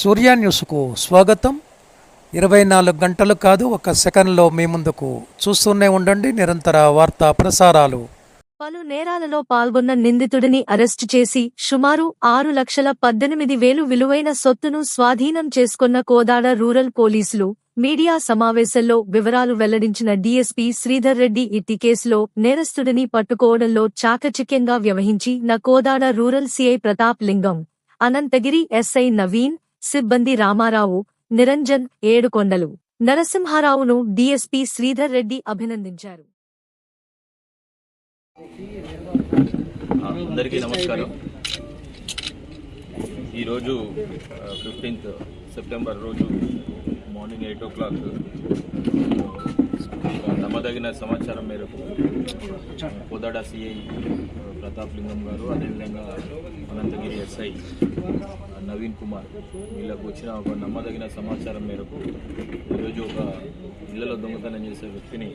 సూర్య న్యూస్కు స్వాగతం. ఇరవై నాలుగు గంటలు కాదు ఒక సెకండ్లో మీ ముందుకు చూస్తూనే ఉండండి. నిరంతర వార్తా ప్రసారాలు. పలు నేరాలలో పాల్గొన్న నిందితుడిని అరెస్టు చేసి సుమారు ఆరు లక్షల పద్దెనిమిది వేలు విలువైన సొత్తును స్వాధీనం చేసుకున్న కోదాడ రూరల్ పోలీసులు మీడియా సమావేశంలో వివరాలు వెల్లడించిన డీఎస్పీ శ్రీధర్ రెడ్డి ఇట్టి కేసులో నేరస్తుడిని పట్టుకోవడంలో చాకచక్యంగా వ్యవహించి న Kodad rural CI Pratap Lingam Anantagiri SI Naveen సిబ్బంది రామారావు నిరంజన్ ఏడుకొండలు నరసింహారావును డీఎస్పీ శ్రీధర్ రెడ్డి అభినందించారు. అందరికీ నమస్కారం. ఈరోజు ఫిఫ్టీన్త్ సెప్టెంబర్ రోజు మార్నింగ్ ఎయిట్ ఓ క్లాక్ తగిన సమాచారం మేరకు కోదాడ సిఐ ప్రతాప్ లింగం గారు అదేవిధంగా అనంతగిరి ఎస్ఐ నవీన్ కుమార్ వీళ్ళకు వచ్చిన ఒక నమ్మదగిన సమాచారం మేరకు ఈరోజు ఒక ఇళ్ళలో దొంగతనం చేసే వ్యక్తిని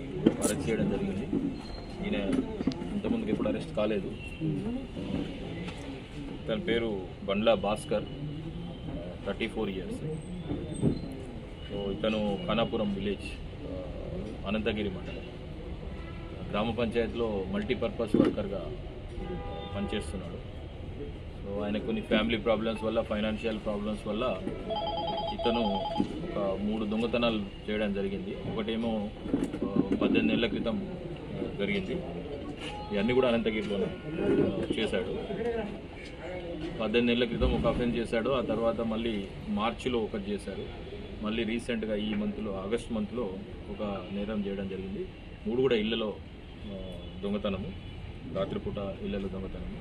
అరెస్ట్ చేయడం జరిగింది. ఈయన ఇంతకుముందుకు ఎప్పుడు అరెస్ట్ కాలేదు. తన పేరు Bandla Bhaskar thirty four years. So ఇతను ఖానాపురం విలేజ్ అనంతగిరి మండలం. గ్రామ పంచాయతీలో మల్టీపర్పస్ వర్కర్గా పనిచేస్తున్నాడు. సో ఆయన కొన్ని ఫ్యామిలీ ప్రాబ్లమ్స్ వల్ల ఫైనాన్షియల్ ప్రాబ్లమ్స్ వల్ల ఇతను ఒక మూడు దొంగతనాలు చేయడం జరిగింది. ఒకటేమో పద్దెనిమిది నెలల క్రితం జరిగింది. ఇవన్నీ కూడా అనంతగిరిలోనే చేశాడు. పద్దెనిమిది నెలల క్రితం ఒక అఫెన్స్ చేశాడు. ఆ తర్వాత మళ్ళీ మార్చిలో ఒకటి చేశాడు. మళ్ళీ రీసెంట్గా ఈ మంత్లో ఆగస్ట్ మంత్లో ఒక నేరం చేయడం జరిగింది. మూడు కూడా ఇళ్ళలో దొంగతనము. రాత్రిపూట ఇళ్ళలో దొంగతనము.